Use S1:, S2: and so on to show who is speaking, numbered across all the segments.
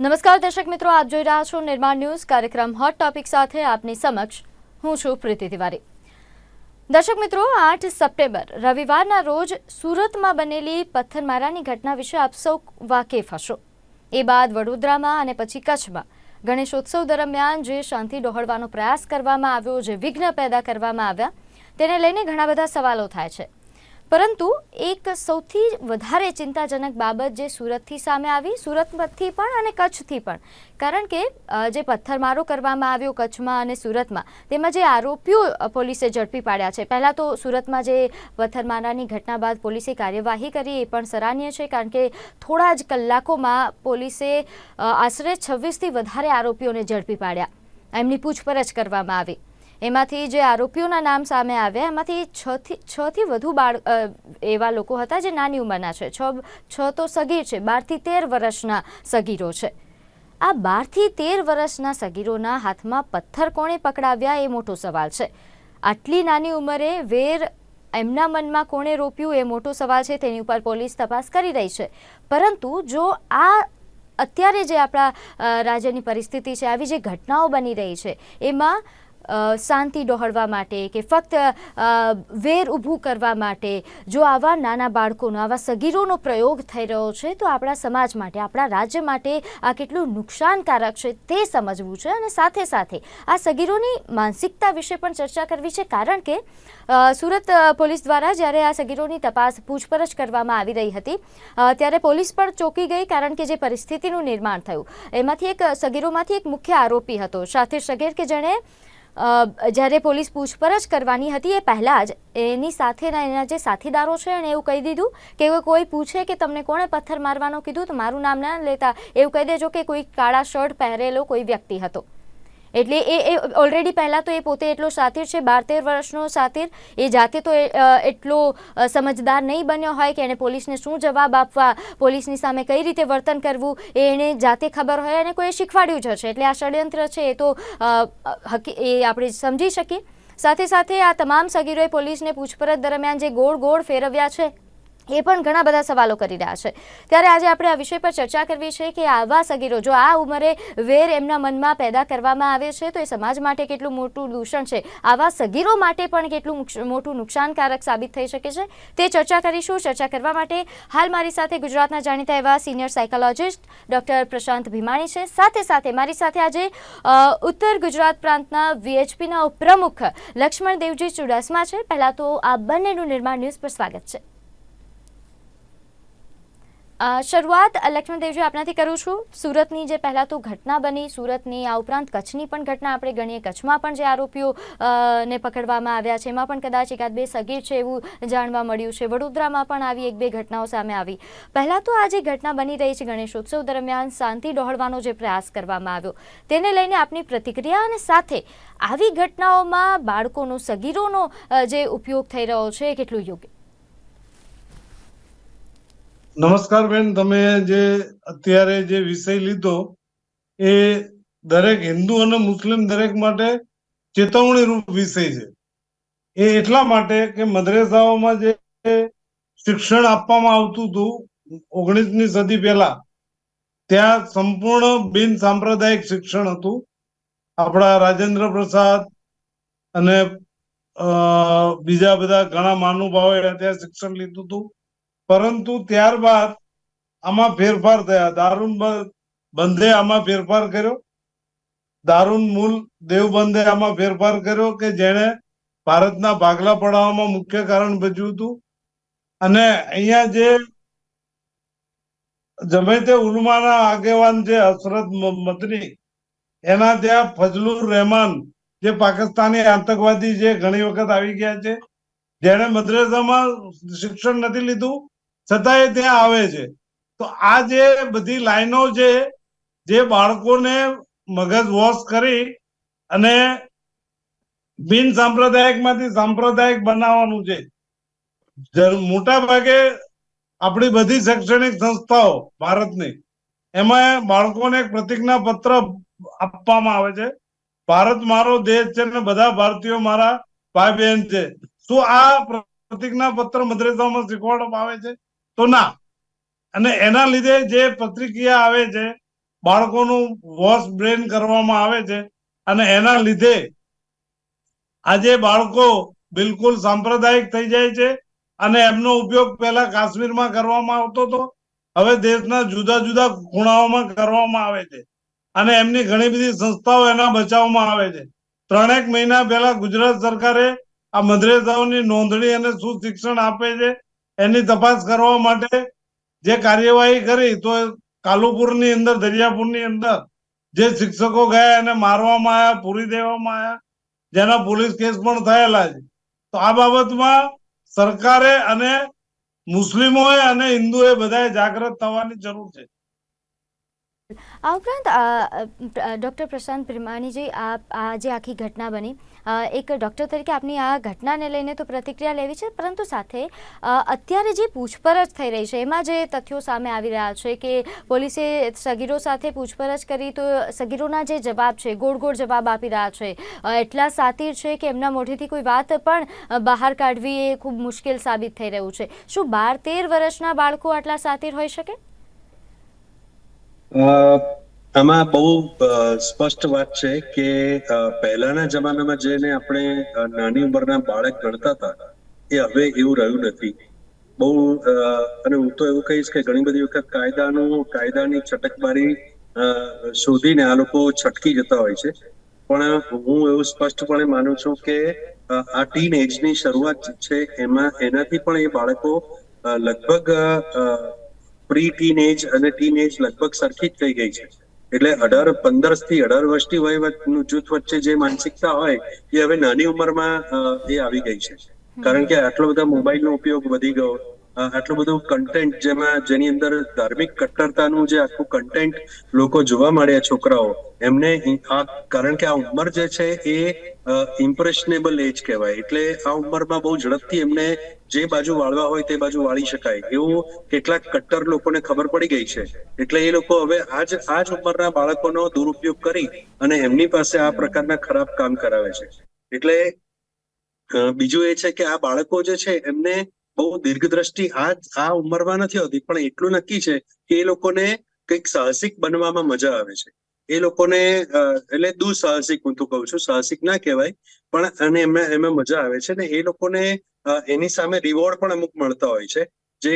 S1: નમસ્કાર દર્શક મિત્રો, આપ જોઈ રહ્યા છો નિર્માણ ન્યૂઝ કાર્યક્રમ હોટ ટોપિક સાથે આપની સમક્ષ હું છું પ્રીતિ તિવારી. દર્શક મિત્રો, આઠ સપ્ટેમ્બર, રવિવારના રોજ સુરતમાં બનેલી પથ્થરમારાની ઘટના વિશે આપ સૌ વાકેફ હશો. એ બાદ વડોદરામાં અને પછી કચ્છમાં ગણેશોત્સવ દરમિયાન જે શાંતિ ડહોળવાનો પ્રયાસ કરવામાં આવ્યો, જે વિઘ્ન પેદા કરવામાં આવ્યા, તેને લઈને ઘણા બધા સવાલો થાય છે. પરંતુ એક સૌથી વધારે ચિંતાજનક બાબત જે સુરતથી સામે આવી સુરતથી પણ અને કચ્છથી પણ. કારણ કે જે પથ્થરમારો કરવામાં આવ્યો કચ્છમાં અને સુરતમાં, તેમાં જે આરોપીઓ પોલીસે ઝડપી પાડ્યા છે. પહેલાં તો સુરતમાં જે પથ્થરમારાની ઘટના બાદ પોલીસે કાર્યવાહી કરી, એ પણ સરાહનીય છે, કારણ કે થોડા જ કલાકોમાં પોલીસે આશરે છવ્વીસથી વધારે આરોપીઓને ઝડપી પાડ્યા. એમની પૂછપરછ કરવામાં આવી. એમાંથી જે આરોપીઓના નામ સામે આવ્યા, એમાંથી છ થી છ વધુ બાળ એવા લોકો હતા જે નાની ઉંમરના છે. છ છ તો સગીર છે, બારથી તેર વર્ષના સગીરો છે. આ બારથી તેર વર્ષના સગીરોના હાથમાં પથ્થર કોણે પકડાવ્યા એ મોટો સવાલ છે. આટલી નાની ઉંમરે વેર એમના મનમાં કોણે રોપ્યું એ મોટો સવાલ છે, તેની ઉપર પોલીસ તપાસ કરી રહી છે. પરંતુ જો આ અત્યારે જે આપણા રાજ્યની પરિસ્થિતિ છે, આવી જે ઘટનાઓ બની રહી છે, એમાં શાંતિ ડહોળવા માટે કે ફક્ત વેર ઊભું કરવા માટે જો આવા નાના બાળકોનો, આવા સગીરોનો પ્રયોગ થઈ રહ્યો છે, તો આપણા સમાજ માટે, આપણા રાજ્ય માટે આ કેટલું નુકસાનકારક છે તે સમજવું છે અને સાથે સાથે આ સગીરોની માનસિકતા વિશે પણ ચર્ચા કરવી છે, કારણ કે સુરત પોલીસ દ્વારા જ્યારે આ સગીરોની તપાસ પૂછપરછ કરવામાં આવી રહી હતી ત્યારે પોલીસ પણ ચોંકી ગઈ કારણ કે જે પરિસ્થિતિનું નિર્માણ થયું. એમાંથી એક, સગીરોમાંથી એક મુખ્ય આરોપી હતો. સાથે સગીર કે જેણે જ્યારે પોલીસ પૂછપરછ કરવાની હતી એ પહેલાં જ એની સાથેના એના જે સાથીદારો છે એણે એવું કહી દીધું કે કોઈ પૂછે કે તમને કોણે પથ્થર મારવાનો કીધું? તો મારું નામ ના લેતા એવું કહી દેજો કે કોઈ કાળા શર્ટ પહેરેલો કોઈ વ્યક્તિ હતો. એટલે એ એ ઓલરેડી પહેલાં તો એ પોતે એટલો સાતીર છે બાર તેર વર્ષનો સાતીર એ જાતે તો એટલો સમજદાર નહીં બન્યો હોય કે એને પોલીસને શું જવાબ આપવા, પોલીસની સામે કઈ રીતે વર્તન કરવું, એ એને જાતે ખબર હોય અને કોઈ શીખવાડ્યું જ હશે. એટલે આ ષડયંત્ર છે, એ તો એ આપણે સમજી શકીએ. સાથે સાથે આ તમામ સગીરોએ પોલીસને પૂછપરછ દરમિયાન જે ગોળ ગોળ ફેરવ્યા છે એ પણ ઘણા બધા સવાલો કરી રહ્યા છે. ત્યારે આજે આપણે આ વિષય પર ચર્ચા કરવી છે કે આવા સગીરો, જો આ ઉંમરે વેર એમના મનમાં પેદા કરવામાં આવે છે, તો એ સમાજ માટે કેટલું મોટું દૂષણ છે? આવા સગીરો માટે પણ કેટલું મોટું નુકસાનકારક સાબિત થઈ શકે છે? તે ચર્ચા કરીશું. ચર્ચા કરવા માટે હાલ મારી સાથે ગુજરાતના જાણીતા એવા senior psychologist doctor Prashant Bhimani છે. સાથે સાથે મારી સાથે આજે ઉત્તર ગુજરાત પ્રાંતના વીએચપીના ઉપપ્રમુખ લક્ષ્મણ દેવજી ચુડાસમા છે. પહેલાં તો આ બંનેનું નિર્માણ ન્યૂઝ પર સ્વાગત છે. શરૂઆત લક્ષ્મણદેવજી આપનાથી કરું છું. સુરતની જે પહેલાં તો ઘટના બની, સુરતની આ ઉપરાંત કચ્છની પણ ઘટના આપણે ગણીએ. કચ્છમાં પણ જે આરોપીઓ ને પકડવામાં આવ્યા છે, એમાં પણ કદાચ એકાદ બે સગીર છે એવું જાણવા મળ્યું છે. વડોદરામાં પણ આવી એક બે ઘટનાઓ સામે આવી. પહેલાં તો આ જે ઘટના બની રહી છે ગણેશોત્સવ દરમિયાન શાંતિ ડહોળવાનો જે પ્રયાસ કરવામાં આવ્યો, તેને લઈને આપની પ્રતિક્રિયા અને સાથે આવી ઘટનાઓમાં બાળકોનો, સગીરોનો જે ઉપયોગ થઈ રહ્યો છે કેટલું યોગ્ય?
S2: નમસ્કાર બેન, તમે જે અત્યારે જે વિષય લીધો, એ દરેક હિન્દુ અને મુસ્લિમ દરેક માટે ચેતવણી રૂપ વિષય છે. એ એટલા માટે કે મદ્રેસાઓમાં જે શિક્ષણ આપવામાં આવતું હતું ઓગણીસમી સદી પહેલા, ત્યાં સંપૂર્ણ બિન સાંપ્રદાયિક શિક્ષણ હતું. આપણા રાજેન્દ્ર પ્રસાદ અને બીજા બધા ઘણા મહાનુભાવોએ ત્યાં શિક્ષણ લીધું હતું. પરંતુ ત્યારબાદ આમાં ફેરફાર થયા. દારૂન બંધે આમાં ફેરફાર કર્યો. દારૂન મૂલ દેવબંધે આમાં ફેરફાર કર્યો કે જેણે ભારતના ભાગલા પડાવવામાં મુખ્ય કારણ ભજવ્યું હતું. અને અહીંયા જે જમેતે ઉલમાના આગેવાન જે હસરત મતની એના ત્યાં ફજલુર રહેમાન જે પાકિસ્તાની આતંકવાદી જે ઘણી વખત આવી ગયા છે, જેણે મદ્રેસામાં શિક્ષણ નથી લીધું છતાં એ ત્યાં આવે છે. તો આ જે બધી લાઈનો છે, જે બાળકોને મગજ વોશ કરી અને બિન સાંપ્રદાયિકમાંથી સાંપ્રદાયિક બનાવવાનું છે. મોટા ભાગે આપણી બધી શૈક્ષણિક સંસ્થાઓ ભારતની, એમાં બાળકોને એક પ્રતિજ્ઞા પત્ર આપવામાં આવે છે. ભારત મારો દેશ છે ને બધા ભારતીયો મારા ભાઈ બહેન છે. શું આ પ્રતિજ્ઞા પત્ર મદ્રેસામાં શીખવાડવામાં આવે છે? તો ના. અને એના લીધે જે પ્રતિક્રિયા આવે છે, બાળકોનું વોશ બ્રેન કરવામાં આવે છે, અને એના લીધે આજે બાળકો બિલકુલ સાંપ્રદાયિક થઈ જાય છે, અને એમનો ઉપયોગ પહેલા કાશ્મીરમાં કરવામાં આવતો હતો, હવે દેશના જુદા જુદા ખૂણાઓમાં કરવામાં આવે છે, અને એમની ઘણી બધી સંસ્થાઓ એના બચાવમાં આવે છે. ત્રણેક મહિના પહેલા ગુજરાત સરકારે આ મદ્રેસાઓની નોંધણી અને સુશિક્ષણ આપે છે એની તપાસ કરવા માટે જે કાર્યવાહી કરી, તો કાલુપુરની અંદર, દરિયાપુરની અંદર જે શિક્ષકો ગયા એને મારવામાં આવ્યા, પૂરી દેવામાં આવ્યા, જેના પોલીસ કેસ પણ થયેલા છે. તો આ બાબતમાં સરકારે અને મુસ્લિમોએ અને હિન્દુએ બધાએ જાગૃત થવાની જરૂર છે.
S1: આ ઉપરાંત ડૉક્ટર પ્રશાંત પ્રિમાણીજી આ આ જે આખી ઘટના બની એક ડૉક્ટર તરીકે આપની આ ઘટનાને લઈને તો પ્રતિક્રિયા લેવી છે, પરંતુ સાથે અત્યારે જે પૂછપરછ થઈ રહી છે, એમાં જે તથ્યો સામે આવી રહ્યા છે કે પોલીસે સગીરો સાથે પૂછપરછ કરી તો સગીરોના જે જવાબ છે ગોળ ગોળ જવાબ આપી રહ્યા છે. એટલા સાતીર છે કે એમના મોઢેથી કોઈ વાત પણ બહાર કાઢવી એ ખૂબ મુશ્કેલ સાબિત થઈ રહ્યું છે. શું બાર તેર વર્ષના બાળકો આટલા સાતીર હોઈ શકે?
S3: આમાં બહુ સ્પષ્ટ વાત છે કે પહેલાના જમાનામાં જેને આપણે નાની ઉંમરના બાળક ગણતા હતા, એ હવે એવું રહ્યું નથી. બહુ અને હું તો એવું કહીશ કે ઘણી બધી વખત કાયદાનું, કાયદાની છટકબારી શોધીને આ લોકો છટકી જતા હોય છે. પણ હું એવું સ્પષ્ટપણે માનું છું કે આ ટીન એજની શરૂઆત છે એમાં, એનાથી પણ એ બાળકો લગભગ પ્રી ટીનેજ અને ટીનેજ લગભગ સરખી જ થઈ ગઈ છે. એટલે અઢાર પંદરથી અઢાર વર્ષની વય જૂથ વચ્ચે જે માનસિકતા હોય, એ હવે નાની ઉંમરમાં એ આવી ગઈ છે. કારણ કે આટલો બધા મોબાઈલનો ઉપયોગ વધી ગયો આટલું બધું કન્ટેન્ટ જેમાં, જેની અંદર ધાર્મિક કટ્ટરતાનું જે આખું કન્ટેન્ટ લોકો જોવા મળ્યા છોકરાઓ, એમને આ, કારણ કે આ ઉંમર જે છે એ ઇમ્પ્રેશનેબલ એજ કહેવાય. એટલે આ ઉંમરમાં બહુ ઝડપથી એમને જે બાજુ વાળવા હોય તે બાજુ વાળી શકાય. એવું કેટલાક કટ્ટર લોકોને ખબર પડી ગઈ છે. એટલે એ લોકો હવે આજ આ જ ઉંમરના બાળકોનો દુરુપયોગ કરી અને એમની પાસે આ પ્રકારના ખરાબ કામ કરાવે છે. એટલે બીજું એ છે કે આ બાળકો જે છે એમને બહુ દીર્ઘદ્રષ્ટિ આ આ ઉંમરમાં નથી હોતી, પણ એટલું નક્કી છે કે એ લોકોને કંઈક સાહસિક બનવામાં મજા આવે છે. એ લોકોને એટલે દુસાહસિક હું તો કહું છું, સાહસિક ના કહેવાય, પણ અને એમાં એમાં મજા આવે છે ને એ લોકોને એની સામે રિવોર્ડ પણ અમુક મળતા હોય છે. જે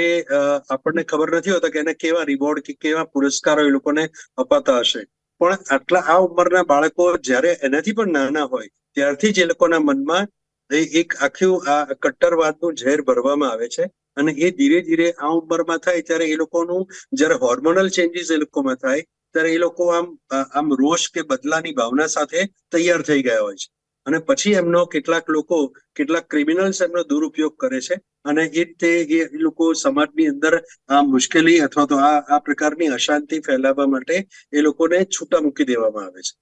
S3: આપણને ખબર નથી હોતા કે એને કેવા રિવોર્ડ કે કેવા પુરસ્કારો એ લોકોને અપાતા હશે. પણ આટલા આ ઉંમરના બાળકો જ્યારે એનાથી પણ નાના હોય, ત્યારથી જ એ લોકોના મનમાં એ એક આખું આ કટ્ટરવાદનું ઝેર ભરવામાં આવે છે અને એ ધીરે ધીરે આ ઉંમરમાં થાય ત્યારે એ લોકોનું જ્યારે હોર્મોનલ ચેન્જીસ એ લોકોમાં થાય ત્યારે એ લોકો આમ આમ રોષ કે બદલાની ભાવના સાથે તૈયાર થઈ ગયા હોય છે. અને પછી એમનો કેટલાક લોકો, કેટલાક ક્રિમિનલ્સ એમનો દુરુપયોગ કરે છે અને એ રીતે એ લોકો સમાજની અંદર આ મુશ્કેલી અથવા તો આ આ પ્રકારની અશાંતિ ફેલાવવા માટે એ લોકોને છૂટા મૂકી દેવામાં આવે છે.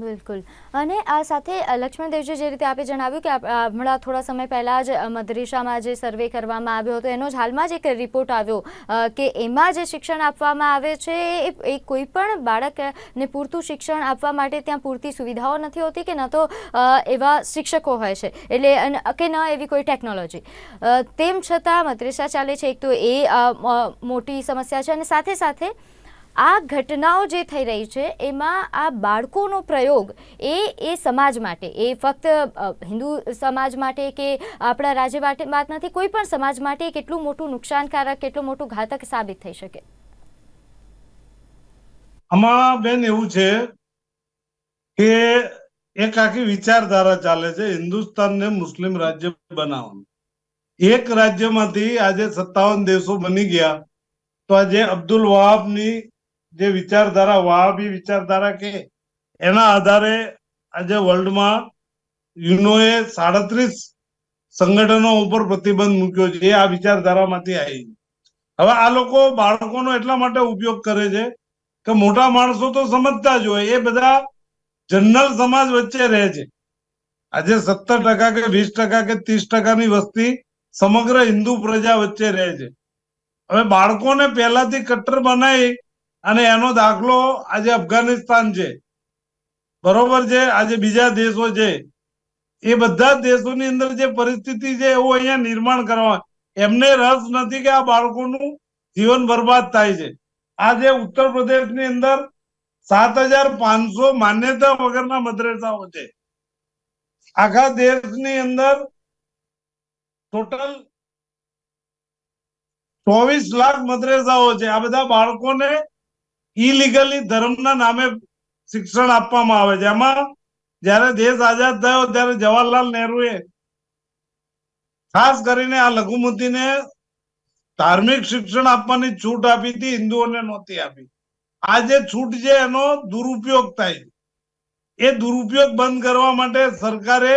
S1: બિલકુલ. અને આ સાથે લક્ષ્મણદેવજી જે રીતે આપે જણાવ્યું કે હમણાં થોડા સમય પહેલાં જ મદરેસામાં જે સર્વે કરવામાં આવ્યો હતો, એનો જ હાલમાં જ એક રિપોર્ટ આવ્યો કે એમાં જે શિક્ષણ આપવામાં આવે છે, એ કોઈ પણ બાળકને પૂરતું શિક્ષણ આપવા માટે ત્યાં પૂરતી સુવિધાઓ નથી હોતી કે ન તો એવા શિક્ષકો હોય છે. એટલે કે ન એવી કોઈ ટેકનોલોજી. તેમ છતાં મદ્રેસા ચાલે છે. એક તો એ મોટી સમસ્યા છે અને સાથે સાથે આ ઘટનાઓ જે થઈ રહી છે, એમાં આ બાળકોનો પ્રયોગ એ એ સમાજ માટે, એ ફક્ત હિન્દુ સમાજ માટે કે આપણા રાજ્ય માટે વાત નથી, કોઈ પણ સમાજ માટે કેટલું મોટું નુકસાનકારક, કેટલું મોટું ઘાતક સાબિત થઈ શકે?
S2: આમાં બેન એવું છે કે એક આખી વિચારધારા ચાલે છે હિન્દુસ્તાનને મુસ્લિમ રાજ્ય બનાવવાનું. એક રાજ્યમાંથી આજે સત્તાવન દેશો બની ગયા. તો આજે અબ્દુલ વહાબની જે વિચારધારા, વાહાબી વિચારધારા કે એના આધારે આજે વર્લ્ડમાં યુનોએ સાડત્રીસ સંગઠનો ઉપર પ્રતિબંધ મૂક્યો છે, એ આ વિચારધારામાંથી આવી હવે આ લોકો બાળકોનો એટલા માટે ઉપયોગ કરે છે કે મોટા માણસો તો સમજતા જ હોય, એ બધા જનરલ સમાજ વચ્ચે રહે છે. આજે સત્તર ટકા કે વીસ ટકા કે ત્રીસ ટકાની વસ્તી સમગ્ર હિન્દુ પ્રજા વચ્ચે રહે છે. હવે બાળકોને પહેલાથી કટ્ટર બનાવી અને એનો દાખલો આજે અફઘાનિસ્તાન છે. બરોબર છે? આજે બીજા દેશો છે. એ બધા દેશોની અંદર જે પરિસ્થિતિ છે એવું અહીંયા નિર્માણ કરવા એમને રસ નથી કે આ બાળકોનું જીવન બરબાદ થાય છે. આજે ઉત્તર પ્રદેશની અંદર સાત હજાર પાંચસો માન્યતા વગરના મદ્રેસાઓ છે. આખા દેશની અંદર ટોટલ ચોવીસ લાખ મદ્રેસાઓ છે. આ બધા બાળકોને ઇલીગલી ધર્મના નામે શિક્ષણ આપવામાં આવે છે. એમાં જ્યારે દેશ આઝાદ થયો ત્યારે જવાહરલાલ નહેરુએ ખાસ કરીને આ લઘુમતીને ધાર્મિક શિક્ષણ આપવાની છૂટ આપી હતી, હિન્દુઓને નહોતી આપી. આ જે છૂટ છે એનો દુરુપયોગ થાય એ દુરુપયોગ બંધ કરવા માટે સરકારે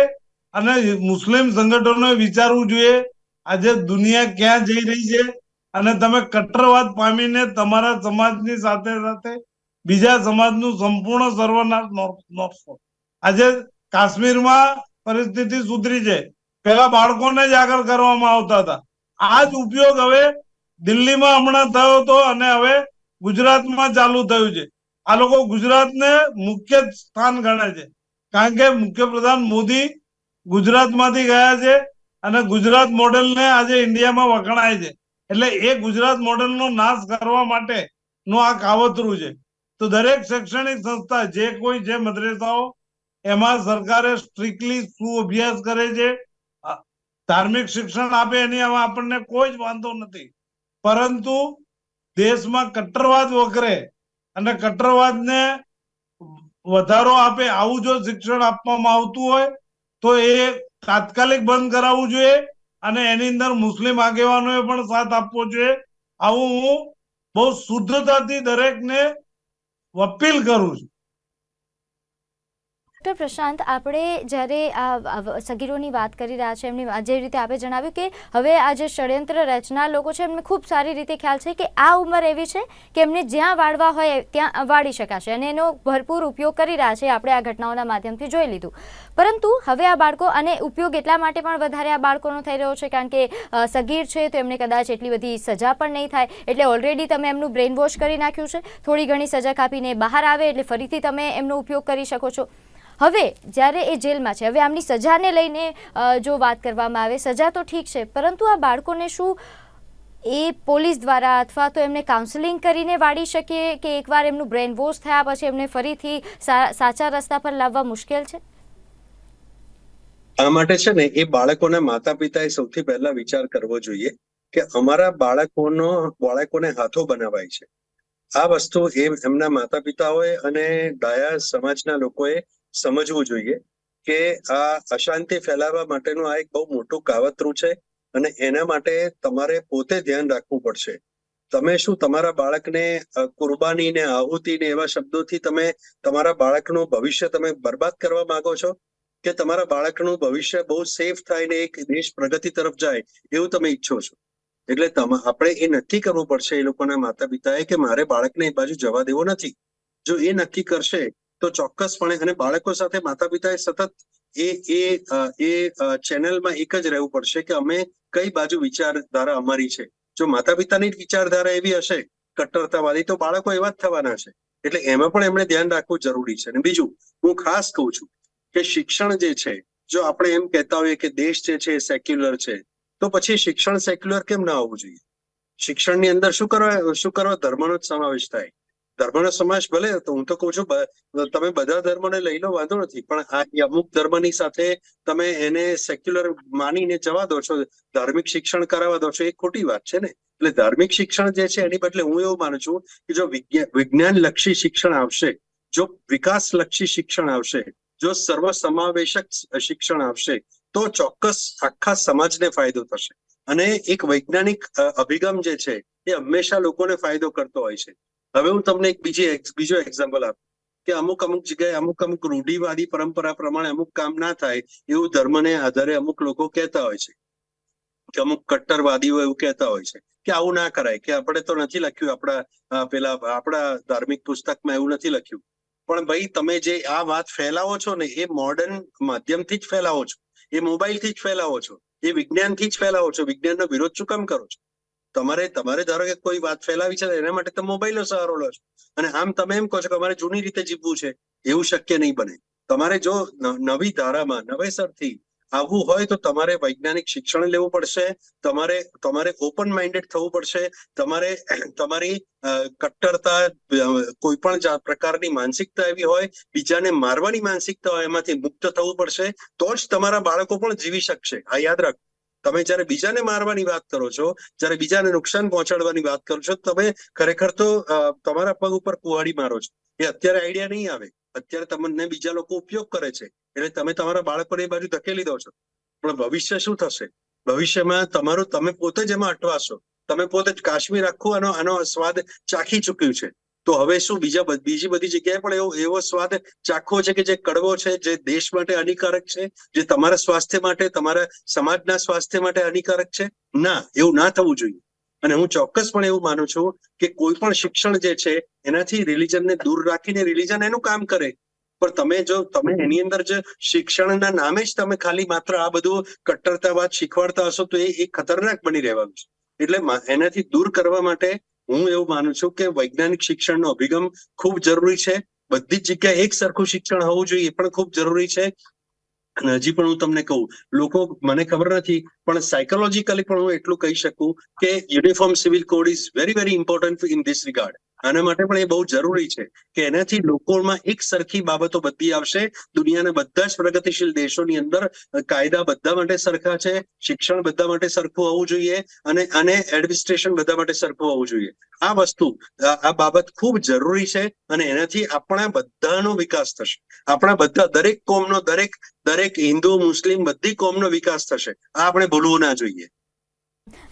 S2: અને મુસ્લિમ સંગઠનોએ વિચારવું જોઈએ. આજે દુનિયા ક્યાં જઈ રહી છે? અને તમે કટ્ટરવાદ પામીને તમારા સમાજની સાથે સાથે બીજા સમાજનું સંપૂર્ણ સર્વનાશ નોંધશો આજે કાશ્મીરમાં પરિસ્થિતિ સુધરી છે. પેલા બાળકોને જ આગળ કરવામાં આવતા હતા. આ જ ઉપયોગ હવે દિલ્હીમાં હમણાં થયો હતો અને હવે ગુજરાતમાં ચાલુ થયું છે. આ લોકો ગુજરાતને મુખ્ય સ્થાન ગણે છે. કારણ કે મુખ્યપ્રધાન મોદી ગુજરાતમાંથી ગયા છે અને ગુજરાત મોડેલને આજે ઇન્ડિયામાં વખણાય છે. એટલે એ ગુજરાત મોડેલનો નાશ કરવા માટે નું આ કાવતરું છે. તો દરેક શૈક્ષણિક સંસ્થા જે કોઈ જે મદ્રેસાઓ, એમાં સરકારે સ્ટ્રિક્ટલી શું અભ્યાસ કરે છે ધાર્મિક શિક્ષણ આપે એની આપણને કોઈ જ વાંધો નથી. પરંતુ દેશમાં કટ્ટરવાદ વકરે અને કટ્ટરવાદને વધારો આપે આવું જો શિક્ષણ આપવામાં આવતું હોય, તો એ તાત્કાલિક બંધ કરાવવું જોઈએ. અને એની અંદર મુસ્લિમ આગેવાનોએ પણ સાથ આપવો જોઈએ. આવું હું બહુ શુદ્ધતાથી દરેકને અપીલ કરું છું.
S1: ડૉક્ટર પ્રશાંત, આપણે જ્યારે આ સગીરોની વાત કરી રહ્યા છે, એમની જે રીતે આપણે જણાવ્યું કે હવે આ જે ષડયંત્ર રચના લોકો છે, એમને ખૂબ સારી રીતે ખ્યાલ છે કે આ ઉંમર એવી છે કે એમને જ્યાં વાળવા હોય, ત્યાં વાળી શકાશે અને એનો ભરપૂર ઉપયોગ કરી રહ્યા છે, આપણે આ ઘટનાઓના માધ્યમથી જોઈ લીધું. પરંતુ હવે આ બાળકો, અને ઉપયોગ એટલા માટે પણ વધારે આ બાળકોનો થઈ રહ્યો છે, કારણ કે સગીર છે તો એમને કદાચ એટલી બધી સજા પણ નહીં થાય. એટલે ઓલરેડી તમે એમનું બ્રેન વોશ કરી નાખ્યું છે. થોડી ઘણી સજા કાપીને બહાર આવે એટલે ફરીથી તમે એમનો ઉપયોગ કરી શકો છો. હવે જ્યારે એ જેલમાં છે, હવે આમની સજાને લઈને જો વાત કરવામાં આવે, સજા તો ઠીક છે, પરંતુ આ બાળકોને શું એ પોલીસ દ્વારા અથવા તો એમને કાઉન્સેલિંગ કરીને વાળી શકીએ કે એકવાર એમનું બ્રેન વોશ થયા પછી એમને ફરીથી સાચા રસ્તા પર લાવવા મુશ્કેલ છે?
S3: આ માટે છે ને, એ બાળકોના માતા પિતાએ સૌથી પહેલા વિચાર કરવો જોઈએ કે અમારા બાળકોનો, બાળકોને હાથો બનાવાય છે. આ વસ્તુ એ એમના માતા પિતાઓએ અને ડાયા સમાજના લોકોએ સમજવું જોઈએ કે આ અશાંતિ ફેલાવવા માટેનું આ એક બહુ મોટું કાવતરું છે અને એના માટે તમારે પોતે ધ્યાન રાખવું પડશે. તમે શું તમારા બાળકને કુરબાની ને આહુતિ ને એવા શબ્દોથી તમે તમારા બાળકનું ભવિષ્ય તમે બરબાદ કરવા માંગો છો? કે તમારા બાળકનું ભવિષ્ય બહુ સેફ થાય ને એક દેશ પ્રગતિ તરફ જાય એવું તમે ઈચ્છો છો? એટલે આપણે એ નક્કી કરવું પડશે એ લોકોના માતા પિતાએ કે મારે બાળકને એ બાજુ જવા દેવો નથી. જો એ નક્કી કરશે તો ચોક્કસપણે અને બાળકો સાથે માતા પિતાએ સતત એ એ એ ચેનલમાં એક જ રહેવું પડશે કે અમે કઈ બાજુ વિચારધારા અમારી છે. જો માતા પિતાની વિચારધારા એવી હશે કટ્ટરતાવાદી, તો બાળકો એવા જ થવાના છે. એટલે એમાં પણ એમણે ધ્યાન રાખવું જરૂરી છે. અને બીજું, હું ખાસ કહું છું કે શિક્ષણ જે છે, જો આપણે એમ કહેતા હોઈએ કે દેશ જે છે એ સેક્યુલર છે, તો પછી શિક્ષણ સેક્યુલર કેમ ના હોવું જોઈએ? શિક્ષણની અંદર શું કરવા શું કરવા ધર્મનો જ સમાવેશ થાય. ધર્મનો સમાજ ભલે તો હું તો કહું છું તમે બધા ધર્મને લઈ લો, વાંધો નથી. પણ આ અમુક ધર્મની સાથે તમે એને સેક્યુલર માનીને જવા દો છો, ધાર્મિક શિક્ષણ કરાવવા દો છો, એ ખોટી વાત છે ને? એટલે ધાર્મિક શિક્ષણ જે છે એની બદલે હું એવું માનું છું કે જો વિજ્ઞાન લક્ષી શિક્ષણ આવશે, જો વિકાસ લક્ષી શિક્ષણ આવશે, જો સર્વ સમાવેશક શિક્ષણ આવશે, તો ચોક્કસ આખા સમાજને ફાયદો થશે. અને એક વૈજ્ઞાનિક અભિગમ જે છે, એ હંમેશા લોકોને ફાયદો કરતો હોય છે. હવે હું તમને એક બીજી બીજો એક્ઝામ્પલ આપું. કે અમુક અમુક જગ્યાએ અમુક અમુક રૂઢિવાદી પરંપરા પ્રમાણે અમુક કામ ના થાય એવું ધર્મને આધારે અમુક લોકો કહેતા હોય છે. કે અમુક કટ્ટરવાદીઓ એવું કહેતા હોય છે કે આવું ના કરાય, કે આપણે તો નથી લખ્યું આપણા પેલા આપણા ધાર્મિક પુસ્તકમાં એવું નથી લખ્યું. પણ ભાઈ તમે જે આ વાત ફેલાવો છો ને એ મોડર્ન માધ્યમથી જ ફેલાવો છો. એ મોબાઈલથી જ ફેલાવો છો. એ વિજ્ઞાનથી જ ફેલાવો છો. વિજ્ઞાનનો વિરોધ શું કામ કરો છો? તમારે તમારે ધારો કે કોઈ વાત ફેલાવી છે એના માટે તમે મોબાઈલનો સહારો લો છો. અને આમ તમે એમ કહો છો કે અમારે જૂની રીતે જીવવું છે, એવું શક્ય નહીં બને. તમારે જો નવી ધારામાં નવેસરથી આવવું હોય તો તમારે વૈજ્ઞાનિક શિક્ષણ લેવું પડશે, તમારે તમારે ઓપન માઇન્ડેડ થવું પડશે, તમારે, તમારી કટ્ટરતા કોઈ પણ પ્રકારની માનસિકતા એવી હોય, બીજાને મારવાની માનસિકતા હોય, એમાંથી મુક્ત થવું પડશે, તો જ તમારા બાળકો પણ જીવી શકશે. આ યાદ રાખ. તમે જ્યારે બીજાને મારવાની વાત કરો છો, જ્યારે બીજાને નુકસાન પહોંચાડવાની વાત કરો છો, તમે ખરેખર તો તમારા પગ ઉપર કુહાડી મારો છો. એ અત્યારે આઈડિયા નહીં આવે. અત્યારે તમને બીજા લોકો ઉપયોગ કરે છે. એટલે તમે તમારા બાળકોને એ બાજુ ધકેલી દો છો. પણ ભવિષ્ય શું થશે? ભવિષ્યમાં તમારું, તમે પોતે જ એમાં અટવાશો. તમે પોતે જ કાશ્મીર આખું આનો આનો સ્વાદ ચાખી ચૂક્યું છે. તો હવે શું બીજા બીજી બધી જગ્યાએ પણ એવો એવો સ્વાદ ચાખવો છે કે જે કડવો છે, જે દેશ માટે હાનિકારક છે, જે તમારા સ્વાસ્થ્ય માટે, તમારા સમાજના સ્વાસ્થ્ય માટે હાનિકારક છે? ના, એવું ના થવું જોઈએ. અને હું ચોક્કસપણે એવું માનું છું કે કોઈ પણ શિક્ષણ જે છે, એનાથી રિલિજનને દૂર રાખીને રિલિજન એનું કામ કરે. પણ તમે જો, તમે એની અંદર જ શિક્ષણના નામે જ તમે ખાલી માત્ર આ બધું કટ્ટરતાવાદ શીખવાડતા હશો, તો એ ખતરનાક બની રહેવાનું છે. એટલે એનાથી દૂર કરવા માટે હું એવું માનું છું કે વૈજ્ઞાનિક શિક્ષણનો અભિગમ ખૂબ જરૂરી છે. બધી જ જગ્યાએ એક સરખું શિક્ષણ હોવું જોઈએ એ પણ ખૂબ જરૂરી છે. અને હજી પણ હું તમને કહું, લોકો મને ખબર નથી, પણ સાયકોલોજીકલી પણ હું એટલું કહી શકું કે uniform civil code is very very important in this regard આના માટે પણ એ બહુ જરૂરી છે કે એનાથી લોકોમાં એક સરખી બાબતો બધી આવશે. દુનિયાના બધા જ પ્રગતિશીલ દેશોની અંદર કાયદા બધા માટે સરખા છે, શિક્ષણ બધા માટે સરખું હોવું જોઈએ અને અને એડમિનિસ્ટ્રેશન બધા માટે સરખું હોવું જોઈએ. આ વસ્તુ આ બાબત ખૂબ જરૂરી છે અને એનાથી આપણા બધાનો વિકાસ થશે. આપણા બધા દરેક કોમનો, દરેક દરેક હિન્દુ, મુસ્લિમ બધી કોમનો વિકાસ થશે. આ આપણે ભૂલવું ના જોઈએ.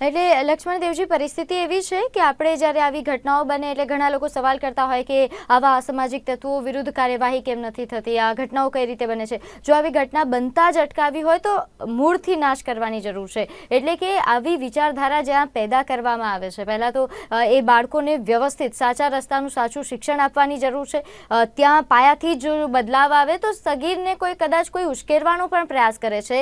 S1: એટલે લક્ષ્મણ દેવજી પરિસ્થિતિ એવી છે કે આપણે જ્યારે આવી ઘટનાઓ બને એટલે ઘણા લોકો સવાલ કરતા હોય કે આવા અસામાજિક તત્વો વિરુદ્ધ કાર્યવાહી કેમ નથી થતી? આ ઘટનાઓ કઈ રીતે બને છે? જો આવી ઘટના બનતા જ અટકાવી હોય તો મૂળથી નાશ કરવાની જરૂર છે. એટલે કે આવી વિચારધારા જ્યાં પેદા કરવામાં આવે છે. પહેલાં તો એ બાળકોને વ્યવસ્થિત સાચા રસ્તાનું સાચું શિક્ષણ આપવાની જરૂર છે. ત્યાં પાયાથી જો બદલાવ આવે તો સગીરને કોઈ કદાચ કોઈ ઉશ્કેરવાનો પણ પ્રયાસ કરે છે.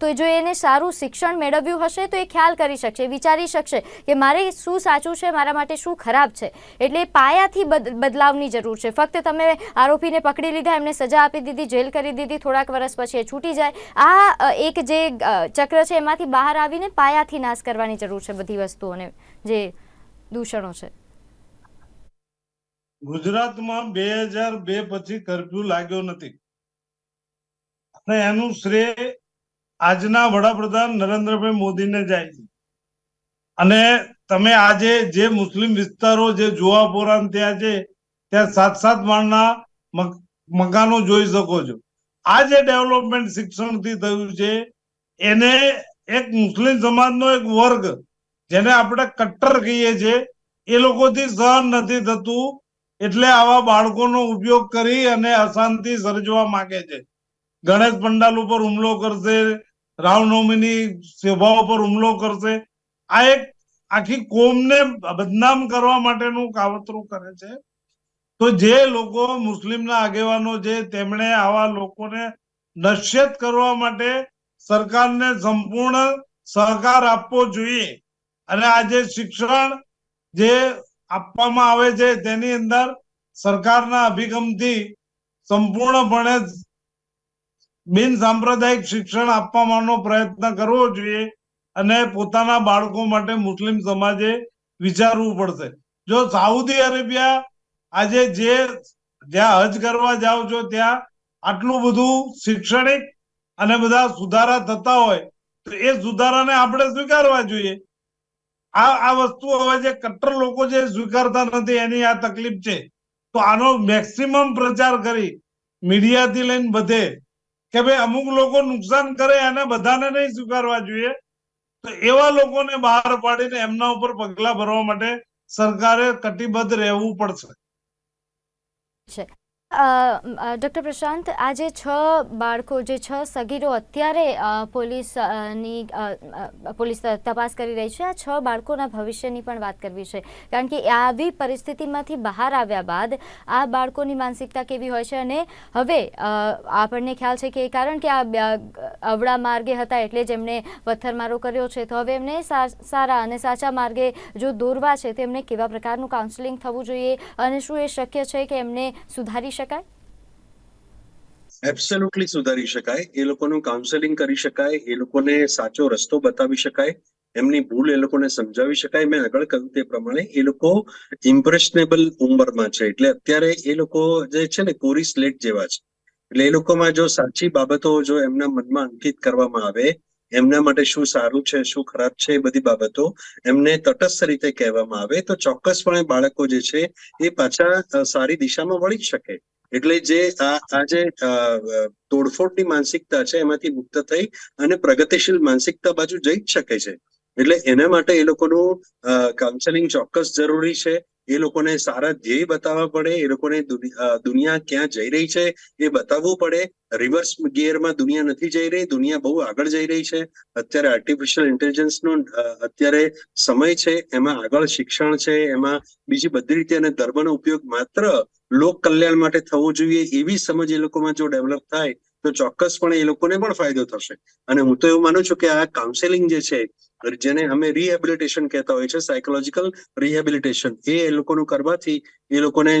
S1: તો જો એને સારું શિક્ષણ મેળવ્યું હશે તો એ ખ્યાલ કરી શકશે, વિચારી શકશે કે મારે શું સાચું છે, મારા માટે શું ખરાબ છે. એટલે પાયાથી બદલાવની જરૂર છે. ફક્ત તમે આરોપીને પકડી લીધા, એમને સજા આપી દીધી, જેલ કરી દીધી, થોડાક વર્ષ પછી એ છૂટી જાય. આ એક જે ચક્ર છે, એમાંથી બહાર આવીને પાયાથી નાશ કરવાની જરૂર છે બધી વસ્તુઓને, જે દૂષણો છે.
S2: ગુજરાતમાં બે હજાર બે પછી કરફ્યુ લાગ્યો નથી. અને એનું શ્રેય આજના વડાપ્રધાન નરેન્દ્રભાઈ મોદીને જાય છે. અને તમે આજે જે મુસ્લિમ વિસ્તારો જે જુવાપોરા પોરાન ત્યાં છે, ત્યાં સાત સાત માળના મક- મકાનો જોઈ શકો છો. આ જે ડેવલપમેન્ટ શિક્ષણથી થયું છે, એને એક મુસ્લિમ સમાજનો એક વર્ગ, જેને આપણે કટ્ટર કહીએ છીએ, એ લોકોથી સહન નથી થતું, એટલે આવા બાળકોનો ઉપયોગ કરી અને અશાંતિ સર્જવા માંગે છે. ગણેશ પંડાલ ઉપર હુમલો કરશે રામનવમીની સભા ઉપર હુમલો કરશે આ એક આખી કોમને બદનામ કરવા માટેનું કાવતરું કરે છે. તો જે લોકો મુસ્લિમના આગેવાનો છે, તેમણે આવા લોકોને નશ્યત કરવા માટે સરકારને સંપૂર્ણ સહકાર આપવો જોઈએ. અને આ જે શિક્ષણ જે આપવામાં આવે છે, તેની અંદર સરકારના અભિગમથી સંપૂર્ણપણે બિન સાંપ્રદાયિક શિક્ષણ આપવાનો પ્રયત્ન કરવો જોઈએ. અને પોતાના બાળકો માટે મુસ્લિમ સમાજે વિચારવું પડશે. જો સાઉદી અરેબિયા આજે જે જ્યાં હજ કરવા જાઓ છો, ત્યાં આટલું બધું શૈક્ષણિક અને બધા સુધારા થતા હોય, તો એ સુધારાને આપણે સ્વીકારવા જોઈએ. આ આ વસ્તુ હવે જે કટ્ટર લોકો જે સ્વીકારતા નથી, એની આ તકલીફ છે. તો આનો મેક્સિમમ પ્રચાર કરી મીડિયાથી લઈને બધે, કે ભાઈ અમુક લોકો નુકસાન કરે એને બધાને નહીં સ્વીકારવા જોઈએ. તો એવા લોકોને બહાર પાડીને એમના ઉપર પગલા ભરવા માટે સરકારે કટિબદ્ધ રહેવું પડશે.
S1: ડૉક્ટર પ્રશાંત, આજે છ બાળકો, જે છ સગીરો અત્યારે પોલીસની પોલીસ તપાસ કરી રહી છે. આ છ બાળકોના ભવિષ્યની પણ વાત કરવી છે. કારણ કે આવી પરિસ્થિતિમાંથી બહાર આવ્યા બાદ આ બાળકોની માનસિકતા કેવી હોય છે અને હવે આપણને ખ્યાલ છે કે કારણ કે આ અવળા માર્ગે હતા એટલે જ એમણે પથ્થરમારો કર્યો છે. તો હવે એમને સારા અને સાચા માર્ગે જો દોરવા છે, તો એમને કેવા પ્રકારનું કાઉન્સેલિંગ થવું જોઈએ અને શું એ શક્ય છે કે એમને સુધારી શકાય?
S3: એબ્સોલ્યુટલી સુધારી શકાય. એ લોકોનું કાઉન્સેલિંગ કરી શકાય, એ લોકોને સાચો રસ્તો બતાવી શકાય, એમની ભૂલ એ લોકોને સમજાવી શકાય. મેં આગળ કહ્યું તે પ્રમાણે એ લોકો ઇમ્પ્રેશનેબલ ઉંમરમાં છે. એટલે અત્યારે એ લોકો જે છે ને કોરી સ્લેટ જેવા છે. એટલે એ લોકોમાં જો સાચી બાબતો જો એમના મનમાં અંકિત કરવામાં આવે, એમના માટે શું સારું છે, શું ખરાબ છે એ બધી બાબતો એમને તટસ્થ રીતે કહેવામાં આવે, તો ચોક્કસપણે બાળકો જે છે એ પાછા સારી દિશામાં વળી શકે. એટલે જે આ જે તોડફોડની માનસિકતા છે, એમાંથી મુક્ત થઈ અને પ્રગતિશીલ માનસિકતા બાજુ જઈ જ શકે છે. એટલે એના માટે એ લોકોનું કાઉન્સેલિંગ ચોક્કસ જરૂરી છે. એ લોકોને સારા ધ્યેય બતાવવા પડે, એ લોકોને દુનિયા ક્યાં જઈ રહી છે એ બતાવવું પડે. રિવર્સ ગિયરમાં દુનિયા નથી જઈ રહી, દુનિયા બહુ આગળ જઈ રહી છે. અત્યારે આર્ટિફિશિયલ ઇન્ટેલિજન્સનો અત્યારે સમય છે, એમાં આગળ શિક્ષણ છે, એમાં બીજી બધી રીતે અને ધર્મનો ઉપયોગ માત્ર લોક કલ્યાણ માટે થવો જોઈએ એવી સમજ એ લોકોમાં જો ડેવલપ થાય, તો ચોક્કસપણે એ લોકોને પણ ફાયદો થશે. અને હું તો એવું માનું છું કે આ કાઉન્સેલિંગ જે છે જેને અમે રિહેબિલિટેશન કહેતા હોય છે સાયકોલોજીકલ રિહેબિલિટેશન એ લોકોનું કરવાથી એ લોકોને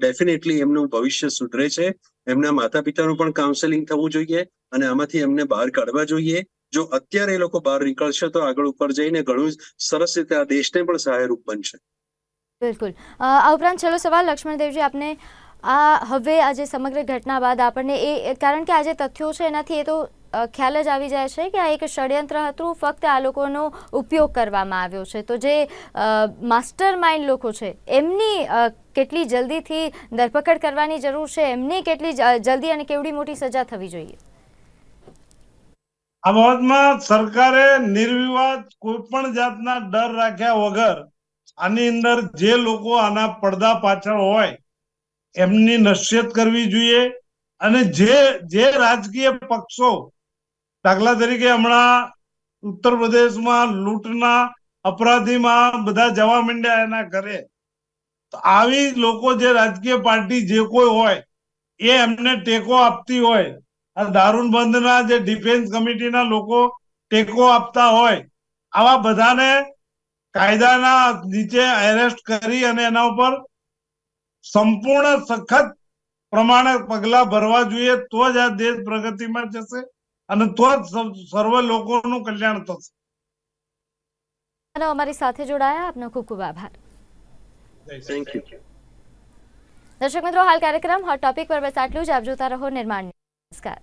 S3: ડેફિનેટલી એમનું ભવિષ્ય સુધરે છે. એમના માતા પિતાનું પણ કાઉન્સેલિંગ થવું જોઈએ અને આમાંથી એમને બહાર કાઢવા જોઈએ. જો અત્યારે એ લોકો બહાર નીકળશે તો આગળ ઉપર જઈને ઘણું સરસ રીતે આ દેશને પણ સહાયરૂપ બનશે.
S1: બિલકુલ. આ ઉપરાંત છેલ્લો સવાલ લક્ષ્મણદેવજી, આપને આ હવે આ જે સમગ્ર ઘટના બાદ આપણને એ કારણ કે આ જે તથ્યો છે એનાથી એ તો ખ્યાલ જ આવી જાય છે કે આ એક ષડયંત્ર હતું, ફક્ત આ લોકોનો ઉપયોગ કરવામાં આવ્યો છે. તો જે માસ્ટર માઇન્ડ લોકો છે, એમની કેટલી જલ્દીથી ધરપકડ કરવાની જરૂર છે, એમની કેટલી જલ્દી અને કેવડી મોટી સજા થવી જોઈએ?
S2: આ બાબતમાં સરકારે નિર્વિવાદ કોઈ પણ જાતના ડર રાખ્યા વગર આની અંદર જે લોકો આના પડદા પાછળ હોય એમની નશ્યત કરવી જોઈએ અને જે જે રાજકીય પક્ષો દાખલા તરીકે હમણાં ઉત્તર પ્રદેશમાં લૂંટના અપરાધીમાં બધા જવા માંડ્યા એના ઘરે, તો આવી લોકો જે રાજકીય પાર્ટી જે કોઈ હોય, એ એમને ટેકો આપતી હોય. આ દારૂબંધના જે ડિફેન્સ કમિટીના લોકો ટેકો આપતા હોય, આવા બધાને કાયદાના નીચે એરેસ્ટ કરી અને એના ઉપર સંપૂર્ણ સખત પ્રમાણે પગલા ભરવા જોઈએ તો જ આ દેશ પ્રગતિમાં જશે અને તો જ સર્વ- લોકોનું કલ્યાણ થશે.
S1: અને અમારી સાથે જોડાયા આપનો ખૂબ ખૂબ આભાર.
S3: થેન્ક યુ
S1: દર્શક મિત્રો હાલ કાર્યક્રમ હોટ ટોપિક પર બસ આટલું જ. આપ જોતા રહો નિર્માણ. નમસ્કાર.